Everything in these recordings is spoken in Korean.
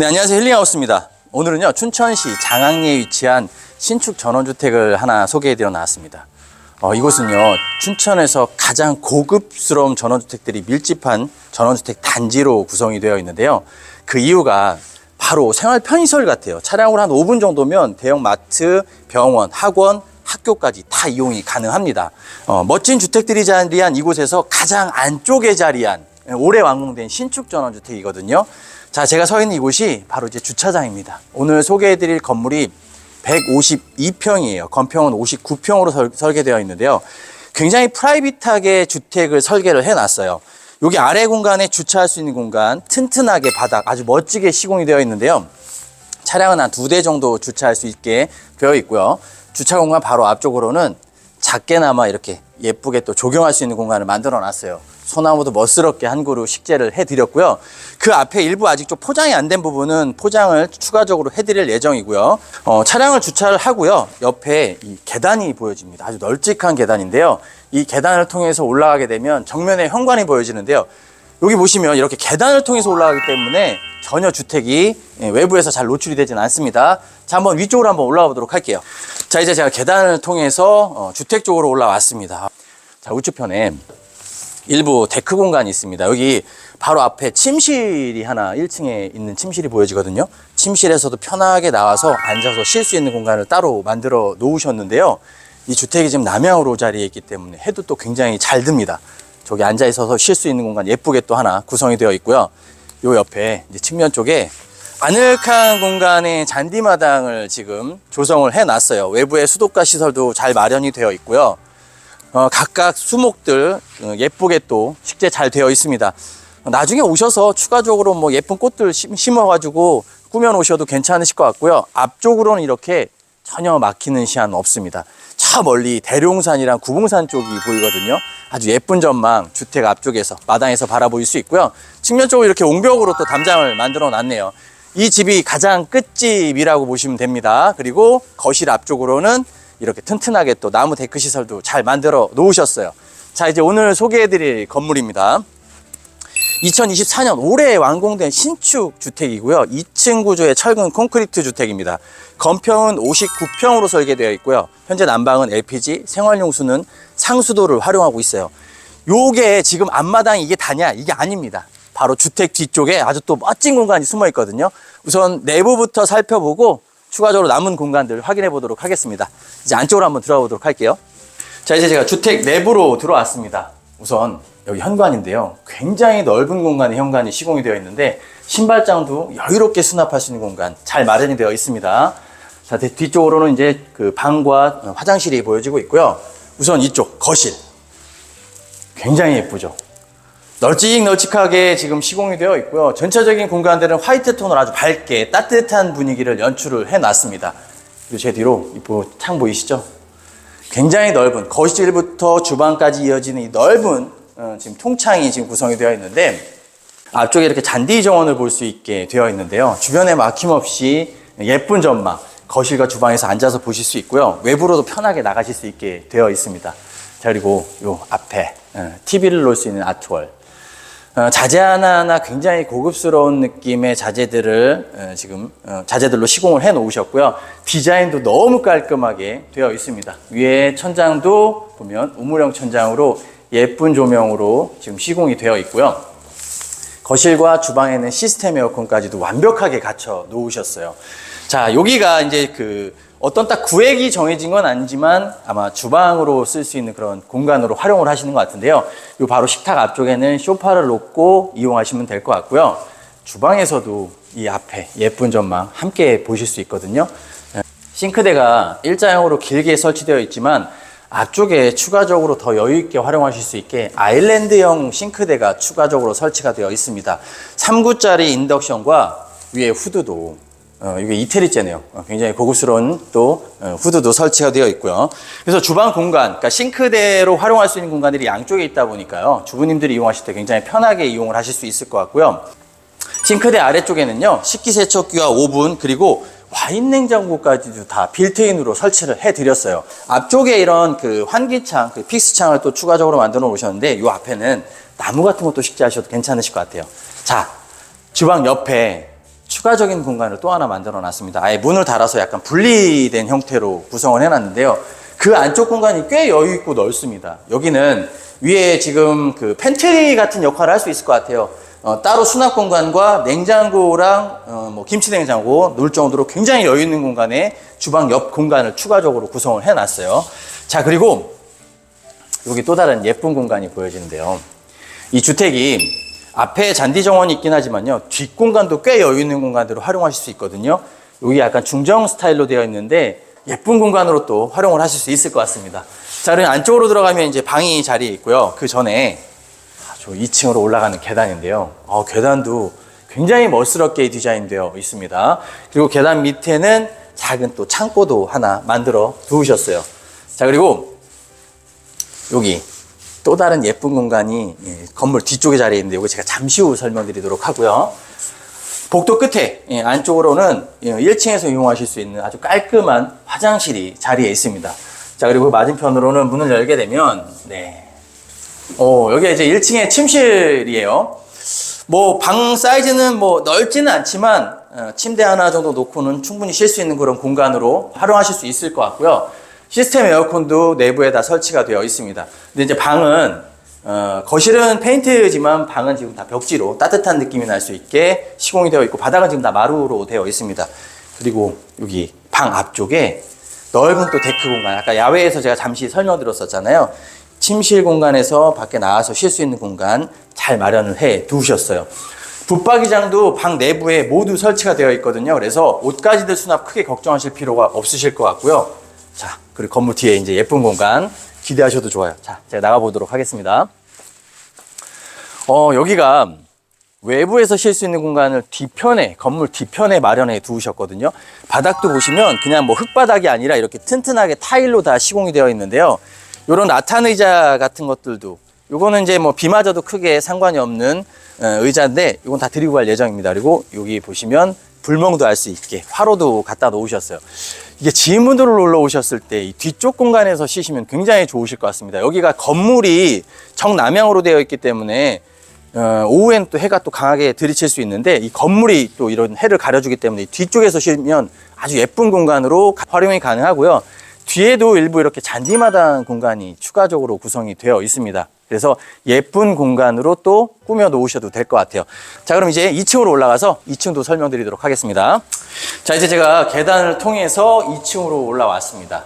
네, 안녕하세요. 힐링하우스입니다. 오늘은요, 춘천시 장항리에 위치한 신축 전원주택을 하나 소개해드려 나왔습니다. 어, 이곳은요, 춘천에서 가장 고급스러운 전원주택들이 밀집한 전원주택 단지로 구성이 되어 있는데요. 그 이유가 바로 생활 편의시설 같아요. 차량으로 한 5분 정도면 대형 마트, 병원, 학원, 학교까지 다 이용이 가능합니다. 어, 멋진 주택들이 자리한 이곳에서 가장 안쪽에 자리한 올해 완공된 신축 전원주택이거든요. 자, 제가 서 있는 이곳이 바로 이제 주차장입니다. 오늘 소개해드릴 건물이 152평이에요. 건평은 59평으로 설, 설계되어 있는데요. 굉장히 프라이빗하게 주택을 설계를 해놨어요. 여기 아래 공간에 주차할 수 있는 공간, 튼튼하게 바닥, 아주 멋지게 시공이 되어 있는데요. 차량은 한 두 대 정도 주차할 수 있게 되어 있고요. 주차 공간 바로 앞쪽으로는 작게나마 이렇게 예쁘게 또 조경할 수 있는 공간을 만들어 놨어요. 소나무도 멋스럽게 한 그루 식재를 해드렸고요. 그 앞에 일부 아직 좀 포장이 안 된 부분은 포장을 추가적으로 해드릴 예정이고요. 어, 차량을 주차를 하고요. 옆에 이 계단이 보여집니다. 아주 널찍한 계단인데요. 이 계단을 통해서 올라가게 되면 정면에 현관이 보여지는데요. 여기 보시면 이렇게 계단을 통해서 올라가기 때문에 전혀 주택이 예, 외부에서 잘 노출이 되지는 않습니다. 자, 한번 위쪽으로 한번 올라가 보도록 할게요. 자, 이제 제가 계단을 통해서 어, 주택 쪽으로 올라왔습니다. 자, 우측편에 일부 데크 공간이 있습니다. 여기 바로 앞에 침실이 하나 1층에 있는 침실이 보여지거든요. 침실에서도 편하게 나와서 앉아서 쉴 수 있는 공간을 따로 만들어 놓으셨는데요. 이 주택이 지금 남향으로 자리에 있기 때문에 해도 또 굉장히 잘 듭니다. 저기 앉아 있어서 쉴 수 있는 공간 예쁘게 또 하나 구성이 되어 있고요. 요 옆에 측면 쪽에 아늑한 공간의 잔디마당을 지금 조성을 해 놨어요. 외부에 수도가 시설도 잘 마련이 되어 있고요. 어, 각각 수목들 어, 예쁘게 또 식재 잘 되어 있습니다. 나중에 오셔서 추가적으로 뭐 예쁜 꽃들 심- 심어가지고 꾸며 놓으셔도 괜찮으실 것 같고요. 앞쪽으로는 이렇게 전혀 막히는 시야는 없습니다. 저 멀리 대룡산이랑 구봉산 쪽이 보이거든요. 아주 예쁜 전망 주택 앞쪽에서 마당에서 바라보일 수 있고요. 측면 쪽으로 이렇게 옹벽으로 또 담장을 만들어 놨네요. 이 집이 가장 끝집이라고 보시면 됩니다. 그리고 거실 앞쪽으로는 이렇게 튼튼하게 또 나무 데크 시설도 잘 만들어 놓으셨어요. 자, 이제 오늘 소개해 드릴 건물입니다. 2024년 올해 완공된 신축 주택이고요. 2층 구조의 철근 콘크리트 주택입니다. 건평은 59평으로 설계되어 있고요. 현재 난방은 LPG, 생활용수는 상수도를 활용하고 있어요. 요게 지금 앞마당이 이게 다냐? 이게 아닙니다. 바로 주택 뒤쪽에 아주 또 멋진 공간이 숨어 있거든요. 우선 내부부터 살펴보고 추가적으로 남은 공간들 확인해 보도록 하겠습니다. 이제 안쪽으로 한번 들어가 보도록 할게요. 자, 이제 제가 주택 내부로 들어왔습니다. 우선 여기 현관인데요. 굉장히 넓은 공간에 현관이 시공이 되어 있는데 신발장도 여유롭게 수납할 수 있는 공간 잘 마련이 되어 있습니다. 자, 뒤- 뒤쪽으로는 이제 그 방과 화장실이 보여지고 있고요. 우선 이쪽 거실. 굉장히 예쁘죠. 널찍널찍하게 지금 시공이 되어 있고요. 전체적인 공간들은 화이트 톤으로 아주 밝게 따뜻한 분위기를 연출을 해 놨습니다. 그리고 제 뒤로 창 보이시죠? 굉장히 넓은 거실부터 주방까지 이어지는 이 넓은 어, 지금 통창이 지금 구성이 되어 있는데 앞쪽에 이렇게 잔디 정원을 볼 수 있게 되어 있는데요. 주변에 막힘없이 예쁜 전망, 거실과 주방에서 앉아서 보실 수 있고요. 외부로도 편하게 나가실 수 있게 되어 있습니다. 자, 그리고 요 앞에 TV를 놓을 수 있는 아트월. 어, 자재 하나하나 굉장히 고급스러운 느낌의 자재들을 어, 지금 어, 자재들로 시공을 해 놓으셨고요. 디자인도 너무 깔끔하게 되어 있습니다. 위에 천장도 보면 우물형 천장으로 예쁜 조명으로 지금 시공이 되어 있고요. 거실과 주방에는 시스템 에어컨까지도 완벽하게 갖춰 놓으셨어요. 자, 여기가 이제 그 어떤 딱 구획이 정해진 건 아니지만 아마 주방으로 쓸 수 있는 그런 공간으로 활용을 하시는 것 같은데요. 요 바로 식탁 앞쪽에는 소파를 놓고 이용하시면 될 것 같고요. 주방에서도 이 앞에 예쁜 전망 함께 보실 수 있거든요. 싱크대가 일자형으로 길게 설치되어 있지만 앞쪽에 추가적으로 더 여유 있게 활용하실 수 있게 아일랜드형 싱크대가 추가적으로 설치가 되어 있습니다. 3구짜리 인덕션과 위에 후드도 어, 이게 이태리째네요. 어, 굉장히 고급스러운 또 어, 후드도 설치가 되어 있고요. 그래서 주방 공간, 그러니까 싱크대로 활용할 수 있는 공간들이 양쪽에 있다 보니까요. 주부님들이 이용하실 때 굉장히 편하게 이용을 하실 수 있을 것 같고요. 싱크대 아래쪽에는요 식기세척기와 오븐 그리고 와인 냉장고까지도 다 빌트인으로 설치를 해드렸어요. 앞쪽에 이런 그 환기창, 그 픽스창을 또 추가적으로 만들어 놓으셨는데 이 앞에는 나무 같은 것도 식재하셔도 괜찮으실 것 같아요. 자, 주방 옆에 추가적인 공간을 또 하나 만들어 놨습니다. 아예 문을 달아서 약간 분리된 형태로 구성을 해놨는데요. 그 안쪽 공간이 꽤 여유 있고 넓습니다. 여기는 위에 지금 그 팬트리 같은 역할을 할 수 있을 것 같아요. 어, 따로 수납 공간과 냉장고랑 어, 뭐 김치 냉장고 놓을 정도로 굉장히 여유 있는 공간에 주방 옆 공간을 추가적으로 구성을 해놨어요. 자 그리고 여기 또 다른 예쁜 공간이 보여지는데요. 이 주택이 앞에 잔디 정원이 있긴 하지만요. 뒷 공간도 꽤 여유 있는 공간으로 활용하실 수 있거든요. 여기 약간 중정 스타일로 되어 있는데 예쁜 공간으로 또 활용을 하실 수 있을 것 같습니다. 자, 그럼 안쪽으로 들어가면 이제 방이 자리에 있고요. 그 전에 아, 저 2층으로 올라가는 계단인데요. 어, 계단도 굉장히 멋스럽게 디자인되어 있습니다. 그리고 계단 밑에는 작은 또 창고도 하나 만들어 두셨어요. 자, 그리고 여기 또 다른 예쁜 공간이 예, 건물 뒤쪽에 자리에 있는데 이거 제가 잠시 후 설명드리도록 하고요. 복도 끝에 예, 안쪽으로는 1층에서 이용하실 수 있는 아주 깔끔한 화장실이 자리에 있습니다. 자 그리고 맞은편으로는 문을 열게 되면 네, 어, 여기 이제 1층에 침실이에요. 뭐 방 사이즈는 뭐 넓지는 않지만 어, 침대 하나 정도 놓고는 충분히 쉴 수 있는 그런 공간으로 활용하실 수 있을 것 같고요. 시스템 에어컨도 내부에 다 설치가 되어 있습니다. 근데 이제 방은 어, 거실은 페인트지만 방은 지금 다 벽지로 따뜻한 느낌이 날 수 있게 시공이 되어 있고 바닥은 지금 다 마루로 되어 있습니다. 그리고 여기 방 앞쪽에 넓은 또 데크 공간, 아까 야외에서 제가 잠시 설명드렸었잖아요. 침실 공간에서 밖에 나와서 쉴 수 있는 공간 잘 마련을 해 두셨어요. 붙박이장도 방 내부에 모두 설치가 되어 있거든요. 그래서 옷가지들 수납 크게 걱정하실 필요가 없으실 것 같고요. 자, 그리고 건물 뒤에 이제 예쁜 공간 기대하셔도 좋아요. 자, 제가 나가보도록 하겠습니다. 어, 여기가 외부에서 쉴 수 있는 공간을 뒤편에, 건물 뒤편에 마련해 두셨거든요. 바닥도 보시면 그냥 뭐 흙바닥이 아니라 이렇게 튼튼하게 타일로 다 시공이 되어 있는데요. 요런 라탄 의자 같은 것들도 요거는 이제 뭐비 맞아도 크게 상관이 없는 어, 의자인데 이건 다 드리고 갈 예정입니다. 그리고 여기 보시면 불멍도 할 수 있게 화로도 갖다 놓으셨어요. 이게 지인분들 놀러 오셨을 때 이 뒤쪽 공간에서 쉬시면 굉장히 좋으실 것 같습니다. 여기가 건물이 정남향으로 되어 있기 때문에 어, 오후엔 또 해가 또 강하게 들이칠 수 있는데 이 건물이 또 이런 해를 가려주기 때문에 뒤쪽에서 쉬면 아주 예쁜 공간으로 가- 활용이 가능하고요. 뒤에도 일부 이렇게 잔디마당 공간이 추가적으로 구성이 되어 있습니다. 그래서 예쁜 공간으로 또 꾸며 놓으셔도 될 것 같아요. 자, 그럼 이제 2층으로 올라가서 2층도 설명드리도록 하겠습니다. 자, 이제 제가 계단을 통해서 2층으로 올라왔습니다.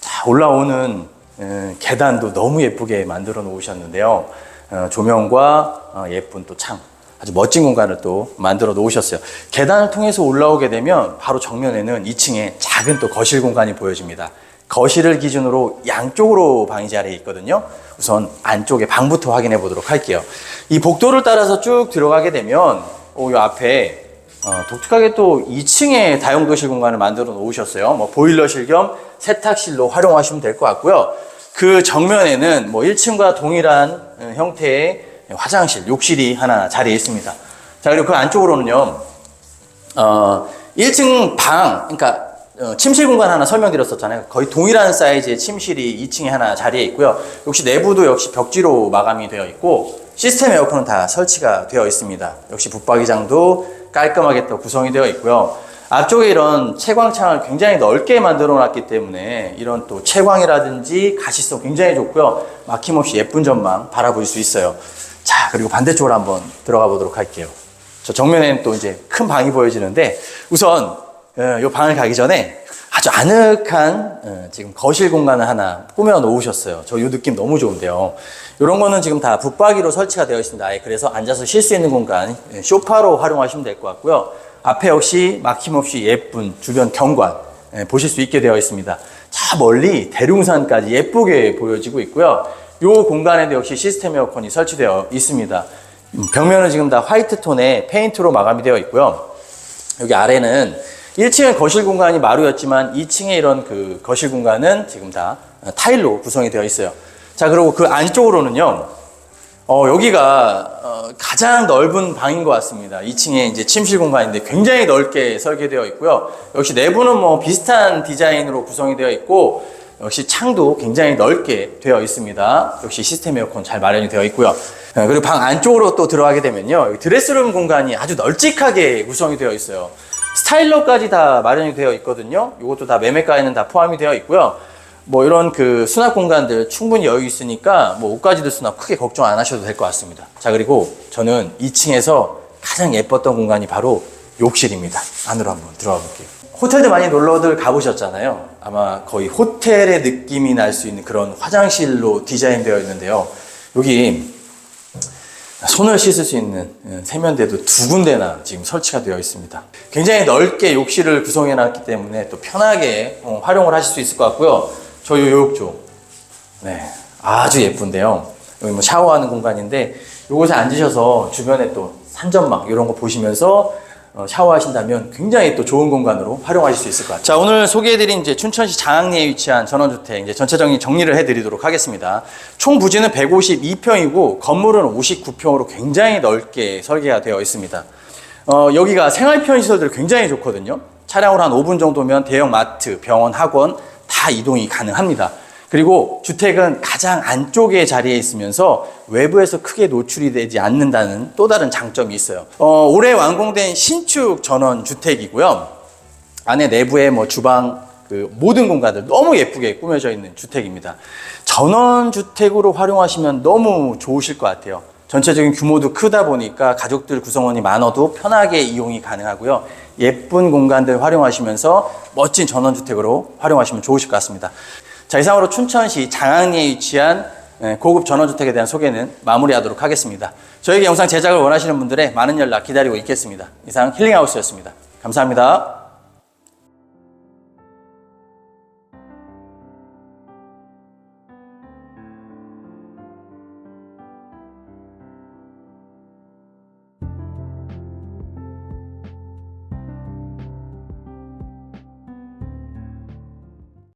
자, 올라오는 에, 계단도 너무 예쁘게 만들어 놓으셨는데요. 어, 조명과 어, 예쁜 또 창, 아주 멋진 공간을 또 만들어 놓으셨어요. 계단을 통해서 올라오게 되면 바로 정면에는 2층에 작은 또 거실 공간이 보여집니다. 거실을 기준으로 양쪽으로 방이 자리에 있거든요. 우선 안쪽에 방부터 확인해 보도록 할게요. 이 복도를 따라서 쭉 들어가게 되면 어, 이 앞에 어, 독특하게 또 2층에 다용도실 공간을 만들어 놓으셨어요. 뭐 보일러실 겸 세탁실로 활용하시면 될 것 같고요. 그 정면에는 뭐 1층과 동일한 어, 형태의 화장실, 욕실이 하나 자리에 있습니다. 자, 그리고 그 안쪽으로는요, 어, 1층 방, 그러니까 어, 침실 공간 하나 설명드렸었잖아요. 거의 동일한 사이즈의 침실이 2층에 하나 자리에 있고요. 역시 내부도 역시 벽지로 마감이 되어 있고 시스템 에어컨은 다 설치가 되어 있습니다. 역시 붙박이장도 깔끔하게 또 구성이 되어 있고요. 앞쪽에 이런 채광창을 굉장히 넓게 만들어 놨기 때문에 이런 또 채광이라든지 가시성 굉장히 좋고요. 막힘없이 예쁜 전망 바라볼 수 있어요. 자, 그리고 반대쪽으로 한번 들어가 보도록 할게요. 저 정면에는 또 이제 큰 방이 보여지는데 우선 어, 이 방을 가기 전에 아주 아늑한 어, 지금 거실 공간을 하나 꾸며 놓으셨어요. 저 이 느낌 너무 좋은데요. 이런 거는 지금 다 붙박이로 설치가 되어 있습니다. 그래서 앉아서 쉴 수 있는 공간 예, 소파로 활용하시면 될 것 같고요. 앞에 역시 막힘없이 예쁜 주변 경관 예, 보실 수 있게 되어 있습니다. 저 멀리 대룡산까지 예쁘게 보여지고 있고요. 이 공간에도 역시 시스템 에어컨이 설치되어 있습니다. 음, 벽면은 지금 다 화이트 톤의 페인트로 마감이 되어 있고요. 여기 아래는 1층은 거실 공간이 마루였지만 2층에 이런 그 거실 공간은 지금 다 타일로 구성이 되어 있어요. 자, 그리고 그 안쪽으로는요, 어, 여기가 어, 가장 넓은 방인 것 같습니다. 2층에 이제 침실 공간인데 굉장히 넓게 설계되어 있고요. 역시 내부는 뭐 비슷한 디자인으로 구성이 되어 있고 역시 창도 굉장히 넓게 되어 있습니다. 역시 시스템 에어컨 잘 마련이 되어 있고요. 어, 그리고 방 안쪽으로 또 들어가게 되면요. 드레스룸 공간이 아주 널찍하게 구성이 되어 있어요. 스타일러까지 다 마련이 되어 있거든요. 이것도 다 매매가에는 다 포함이 되어 있고요. 뭐 이런 그 수납 공간들 충분히 여유 있으니까 뭐 옷가지들 수납 크게 걱정 안 하셔도 될 것 같습니다. 자 그리고 저는 2층에서 가장 예뻤던 공간이 바로 욕실입니다. 안으로 한번 들어가 볼게요. 호텔들 많이 놀러들 가보셨잖아요. 아마 거의 호텔의 느낌이 날 수 있는 그런 화장실로 디자인되어 있는데요. 여기 손을 씻을 수 있는 예, 세면대도 두 군데나 지금 설치가 되어 있습니다. 굉장히 넓게 욕실을 구성해 놨기 때문에 또 편하게 어, 활용을 하실 수 있을 것 같고요. 저희 요욕조. 네. 아주 예쁜데요. 여기 뭐 샤워하는 공간인데 이곳에 앉으셔서 주변에 또 산전막 이런 거 보시면서 어, 샤워하신다면 굉장히 또 좋은 공간으로 활용하실 수 있을 것 같아요. 자, 오늘 소개해드린 이제 춘천시 장항리에 위치한 전원주택 이제 전체적인 정리를 해드리도록 하겠습니다. 총 부지는 152평이고 건물은 59평으로 굉장히 넓게 설계가 되어 있습니다. 어, 여기가 생활 편의 시설들이 굉장히 좋거든요. 차량으로 한 5분 정도면 대형 마트, 병원, 학원 다 이동이 가능합니다. 그리고 주택은 가장 안쪽에 자리에 있으면서 외부에서 크게 노출이 되지 않는다는 또 다른 장점이 있어요. 어, 올해 완공된 신축 전원 주택이고요. 안에 내부에 뭐 주방 그 모든 공간들 너무 예쁘게 꾸며져 있는 주택입니다. 전원 주택으로 활용하시면 너무 좋으실 것 같아요. 전체적인 규모도 크다 보니까 가족들 구성원이 많아도 편하게 이용이 가능하고요. 예쁜 공간들 활용하시면서 멋진 전원주택으로 활용하시면 좋으실 것 같습니다. 자, 이상으로 춘천시 장항리에 위치한 예, 고급 전원주택에 대한 소개는 마무리하도록 하겠습니다. 저에게 영상 제작을 원하시는 분들의 많은 연락 기다리고 있겠습니다. 이상 힐링하우스였습니다. 감사합니다.